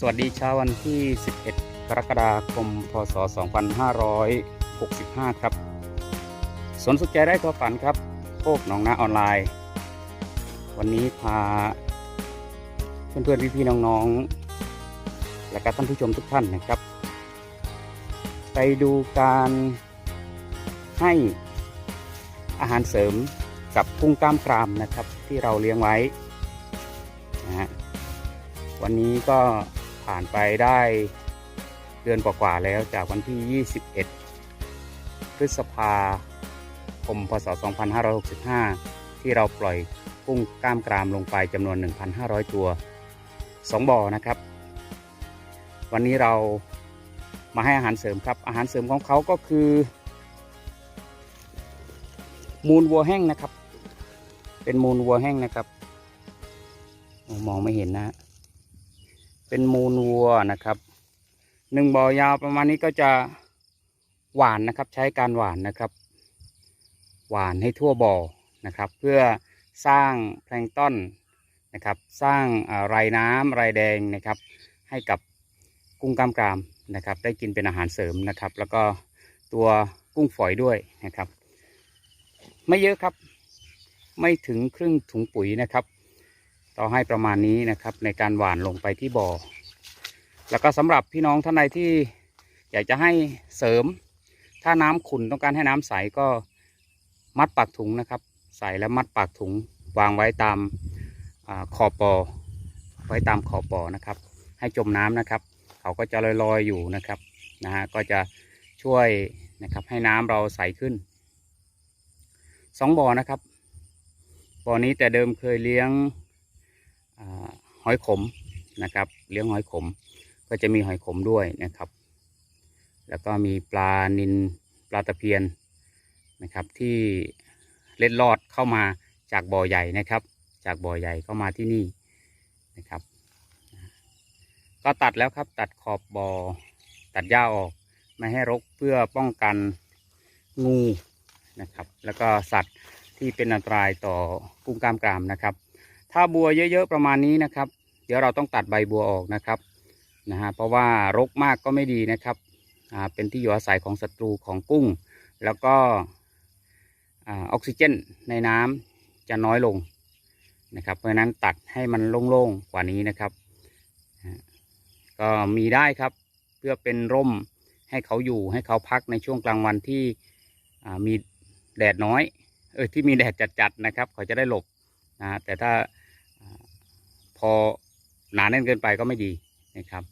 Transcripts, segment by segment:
สวัสดีเช้าวันที่ 11 กรกฎาคม พศ 2565 ครับสวนสุขใจได้ตัวฝันครับโคกหนองนาออนไลน์ วันนี้พาเพื่อนๆ พี่ๆ น้องๆ และก็ท่านผู้ชมทุกท่านนะครับ ไปดูการให้อาหารเสริมกับกุ้งกล้ามกรามนะครับที่เราเลี้ยงไว้นะฮะวันนี้ก็ ผ่านไปได้เดือนกว่าๆแล้วจากวันที่ 21 พฤษภาคม พศ 2565 ที่เราปล่อยกุ้งกล้ามกรามลงไปจำนวน 1,500 ตัว 2บ่อนะครับ วันนี้เรามาให้อาหารเสริมครับ อาหารเสริมของเขาก็คือ มูลวัวแห้งนะครับ เป็นมูลวัวแห้งนะครับ มองไม่เห็นนะ เป็นมูลวัวนะครับหนึ่งบ่อยาวประมาณนี้ก็จะหวานนะครับใช้การหวานนะครับ หวานให้ทั่วบ่อนะครับ เพื่อสร้างแพลงต้นนะครับ สร้างอ่าไรน้ำไรแดงนะครับ ให้กับกุ้งกล้ามกรามนะครับ ได้กินเป็นอาหารเสริมนะครับ แล้วก็ตัวกุ้งฝอยด้วยนะครับ ไม่เยอะครับ ไม่ถึงครึ่งถุงปุ๋ยนะครับ ต่อให้ประมาณนี้นะครับ ในการหว่านลงไปที่บ่อ แล้วก็สำหรับพี่น้องท่านใดที่อยากจะให้เสริม ถ้าน้ำขุ่นต้องการให้น้ำใสก็มัดปากถุงนะครับ ใส่แล้วมัดปากถุงวางไว้ตามอขอบบ่อไว้ตามขอบบ่อนะครับ ให้จมน้ำนะครับ เขาก็จะลอยๆอยู่นะครับนะฮะก็จะช่วยนะครับให้น้ำเราใสขึ้นสองบ่อนะครับบ่อนี้แต่เดิมเคยเลี้ยง หอยขมนะครับ เลี้ยงหอยขม ก็จะมีหอยขมด้วยนะครับ แล้วก็มีปลานินปลาตะเพียนนะครับ ที่เล็ดลอดเข้ามาจากบ่อใหญ่นะครับ จากบ่อใหญ่เข้ามาที่นี่นะครับ ก็ตัดแล้วครับตัดขอบบ่อตัดหญ้าออกไม่ให้รกเพื่อป้องกันงูนะครับ แล้วก็สัตว์ที่เป็นอันตรายต่อกุ้งกล้ามกรามนะครับ ถ้าบัวเยอะๆประมาณนี้นะครับ เดี๋ยวเราต้องตัดใบบัวออกนะครับนะฮะเพราะว่ารกมากก็ไม่ดีนะครับอ่าเป็นที่อยู่อาศัยของศัตรูของกุ้ง แล้วก็อ่าออกซิเจนในน้ำจะน้อยลงนะครับ เพราะนั้นตัดให้มันโล่งๆกว่านี้นะครับ ก็มีได้ครับเพื่อเป็นร่มให้เขาอยู่ให้เขาพักในช่วงกลางวันที่อ่ามีแดดน้อยเออที่มีแดดจัดๆนะครับ เขาจะได้หลบนะฮะแต่ถ้า พอหนาแน่นเกินไปก็ไม่ดีนะครับ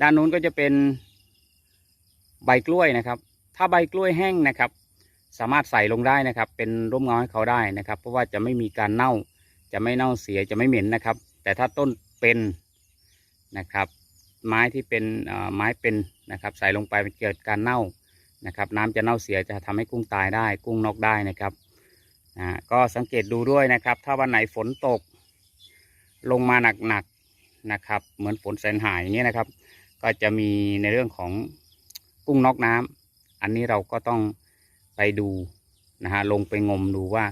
ด้านนู้นก็จะเป็นใบกล้วยนะครับ ถ้าใบกล้วยแห้งนะครับ สามารถใส่ลงได้นะครับ เป็นร่มเงาให้เขาได้นะครับ เพราะว่าจะไม่มีการเน่า จะไม่เน่าเสียจะไม่เหม็นนะครับ แต่ถ้าต้นเป็นนะครับ ไม้ที่เป็นไม้เป็นนะครับ ใส่ลงไปมันเกิดการเน่านะครับ น้ำจะเน่าเสียจะทำให้กุ้งตายได้ กุ้งนอกได้นะครับนะก็สังเกตดูด้วยนะครับ ถ้าวันไหนฝนตก ลงมาหนักๆนะครับ เหมือนฝนแสนหายอย่างเงี้ยนะครับ ก็จะมีในเรื่องของกุ้งนอกน้ำอันนี้เราก็ต้องไปดูนะฮะลงไปงมดูว่า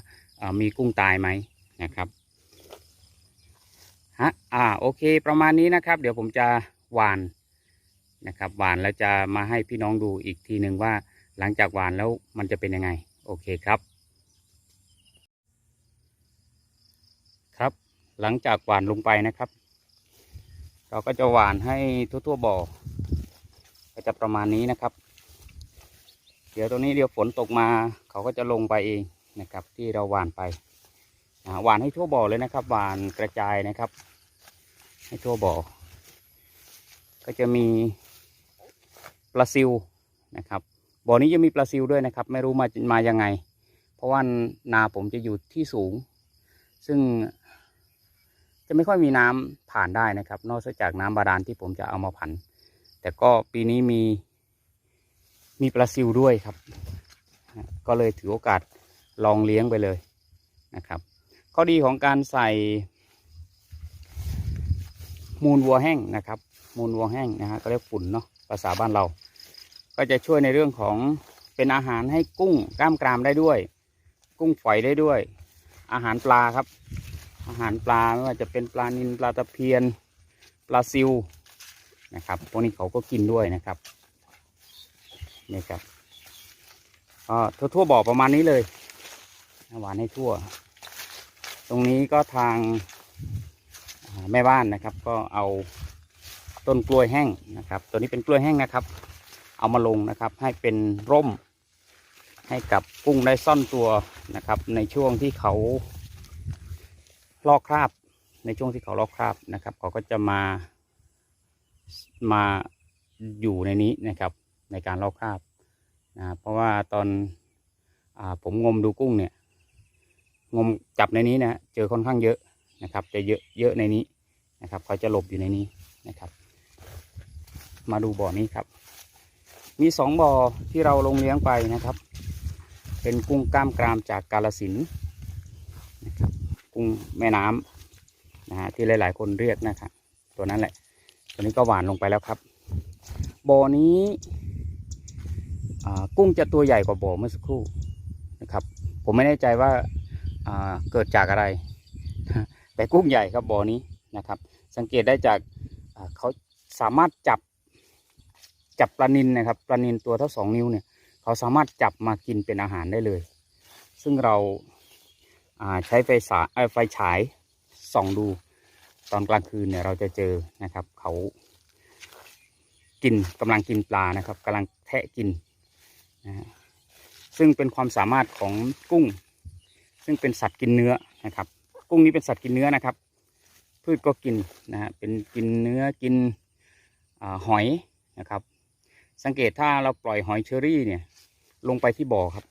มีกุ้งตายไหมนะครับฮะอ่าโอเคประมาณนี้นะครับ เดี๋ยวผมจะหวานนะครับหวานแล้วจะมาให้พี่น้องดูอีกทีหนึ่งว่าหลังจากหวานแล้วมันจะเป็นยังไง โอเคครับ ครับ หลังจากหวานลงไปนะครับ เราก็จะหวานให้ทั่วๆบ่อก็จะประมาณนี้นะครับ เดี๋ยวตรงนี้เดี๋ยวฝนตกมา เขาก็จะลงไปเองนะครับ ที่เราหวานไปหวานให้ทั่วบ่อเลยนะครับหวานกระจายนะครับ ให้ทั่วบ่อ ก็จะมีปลาซิวนะครับบ่อนี้จะมีปลาซิวด้วยนะครับ ไม่รู้มามายังไง เพราะว่านาผมจะอยู่ที่สูง ซึ่ง จะไม่ค่อยมีน้ำผ่านได้นะครับ นอกจากน้ำบาดาลที่ผมจะเอามาผัน แต่ก็ปีนี้มี มีปลาซิวด้วยครับ ก็เลยถือโอกาสลองเลี้ยงไปเลยนะครับข้อดีของการใส่ มูลวัวแห้งนะครับ มูลวัวแห้งนะฮะก็เรียกฝุ่นเนาะภาษาบ้านเรา ก็จะช่วยในเรื่องของเป็นอาหารให้กุ้งกล้ามกรามได้ด้วย กุ้งฝอยได้ด้วย อาหารปลาครับ อาหารปลาไม่ว่าจะเป็นปลานิลปลาตะเพียน ปลาซิวนะครับพวกนี้เขาก็กินด้วยนะครับนี่ครับก็ทั่วๆบ่อประมาณนี้เลยหวานให้ทั่ว ตรงนี้ก็ทางแม่บ้านนะครับ ก็เอาต้นกล้วยแห้งนะครับ ตัวนี้เป็นกล้วยแห้งนะครับ เอามาลงนะครับให้เป็นร่มให้กับกุ้งได้ซ่อนตัวนะครับ ในช่วงที่เขา ลอกคราบ ในช่วงที่เขาลอกคราบนะครับ เขาก็จะมามาอยู่ในนี้นะครับในการลอกคราบนะเพราะว่าตอนอผมงมดูกุ้งเนี่ยงมจับในนี้นะเจอค่อนข้างเยอะนะครับ จะเยอะเยอะในนี้นะครับเขาจะหลบอยู่ในนี้นะครับ มาดูบ่อนี้ครับ มีสองบ่อที่เราลงเลี้ยงไปนะครับ เป็นกุ้งกล้ามกรามจากกาลสินนะครับ กุ้งแม่น้ำนะฮะที่หลาย ๆ คนเรียกนะครับตัวนั้นแหละ ตัวนี้ก็หวานลงไปแล้วครับบ่อนี้กุ้งจะตัวใหญ่กว่าบ่อเมื่อสักครู่นะครับ ผมไม่แน่ใจว่าเกิดจากอะไร แต่กุ้งใหญ่ครับบ่อนี้นะครับ สังเกตได้จากเขาสามารถจับจับปลานินนะครับปลานินตัวเท่าสองนิ้วเนี่ย เขาสามารถจับมากินเป็นอาหารได้เลย ซึ่งเรา ใช้ไฟสาไฟฉายส่องดู ตอนกลางคืนเนี่ยเราจะเจอนะครับ เขากินกำลังกินปลานะครับกำลังแทะกินนะฮะซึ่งเป็นความสามารถของกุ้ง ซึ่งเป็นสัตว์กินเนื้อนะครับ กุ้งนี้เป็นสัตว์กินเนื้อนะครับ พืชก็กินนะฮะเป็นกินเนื้อกินอหอยนะครับ สังเกตถ้าเราปล่อยหอยเชอรี่เนี่ย ลงไปที่บ่อครับ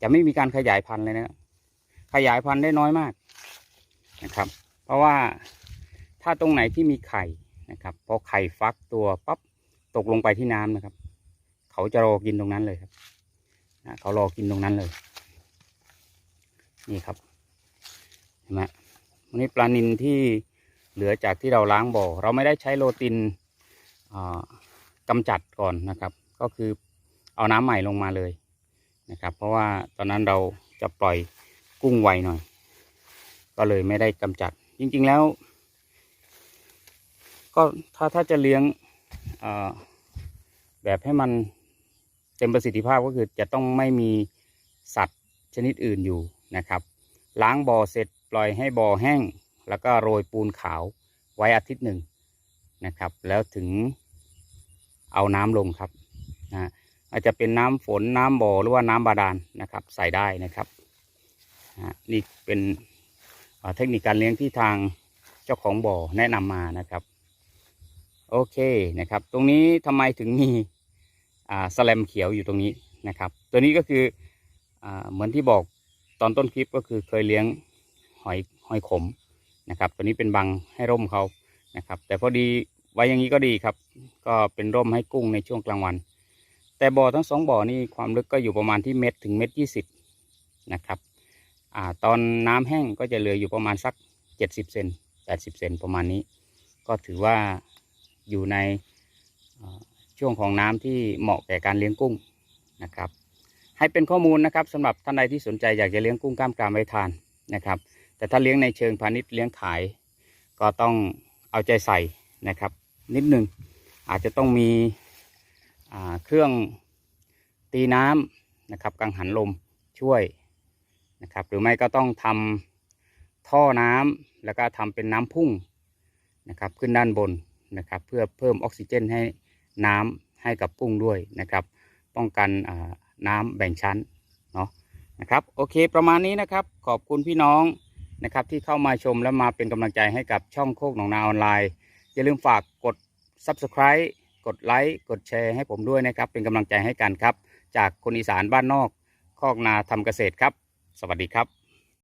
จะไม่มีการขยายพันธุ์เลยนะ ขยายพันธุ์ได้น้อยมากนะครับ เพราะว่าถ้าตรงไหนที่มีไข่นะครับพอไข่ฟักตัวปั๊บตกลงไปที่น้ำนะครับ เขาจะรอกินตรงนั้นเลยครับนะเขารอกินตรงนั้นเลย นี่ครับเห็นไหมวันนี้ปลานินที่เหลือจากที่เราล้างบ่อ เราไม่ได้ใช้โรตินอ่ากำจัดก่อนนะครับ ก็คือเอาน้ำใหม่ลงมาเลยนะครับ เพราะว่าตอนนั้นเราจะปล่อย กุ้งไวหน่อย ก็เลยไม่ได้กำจัด จริง ๆแล้ว ก็ถ้าถ้าจะเลี้ยงแบบให้มันเต็มประสิทธิภาพก็คือจะต้องไม่มีสัตว์ชนิดอื่นอยู่นะครับ ล้างบ่อเสร็จปล่อยให้บ่อแห้ง แล้วก็โรยปูนขาวไว้อาทิตย์หนึ่งนะครับ แล้วถึงเอาน้ำลงครับนะอาจจะเป็นน้ำฝนน้ำบ่อหรือว่าน้ำบาดาลนะครับ ใส่ได้นะครับ นี่เป็นเทคนิคการเลี้ยงที่ทางเจ้าของบ่อแนะนำมานะครับ โอเคนะครับ ตรงนี้ทำไมถึงมีสแลมเขียวอยู่ตรงนี้นะครับ ตัวนี้ก็คืออเหมือนที่บอกตอนต้นคลิปก็คือเคยเลี้ยงหอยหอยขมนะครับ ตัวนี้เป็นบังให้ร่มเขานะครับ แต่พอดีไว้อย่างนี้ก็ดีครับ ก็เป็นร่มให้กุ้งในช่วงกลางวัน แต่บ่อทั้งสองบ่อนี่ความลึกก็อยู่ประมาณที่เม็ดถึงเม็ดยี่สิบนะครับ อ่าตอนน้ำแห้งก็จะเหลืออยู่ประมาณสักเจ็ดสิบเซนแปดสิบเซนประมาณนี้ ก็ถือว่าอยู่ในช่วงของน้ำที่เหมาะแก่การเลี้ยงกุ้งนะครับ ให้เป็นข้อมูลนะครับสำหรับท่านใดที่สนใจอยากจะเลี้ยงกุ้งกล้ามกรามไว้ทานนะครับ แต่ถ้าเลี้ยงในเชิงพาณิชย์เลี้ยงขาย ก็ต้องเอาใจใส่นะครับ นิดหนึ่งอาจจะต้องมีเครื่องตีน้ำนะครับกังหันลมช่วย นะครับ หรือไม่ก็ต้องทำท่อน้ำแล้วก็ทำเป็นน้ำพุ่งนะครับ ขึ้นด้านบนนะครับ เพื่อเพิ่มออกซิเจนให้น้ำให้กับกุ้งด้วยนะครับ ป้องกันน้ำแบ่งชั้นเนาะนะครับโอเคประมาณนี้นะครับ ขอบคุณพี่น้องนะครับที่เข้ามาชมและมาเป็นกำลังใจให้กับช่องโคกหนองนาออนไลน์ อย่าลืมฝากกด Subscribe กดไลค์กดแชร์ให้ผมด้วยนะครับ เป็นกำลังใจให้กันครับ จากคนอีสานบ้านนอกคอกนาทำเกษตรครับ สวัสดีครับ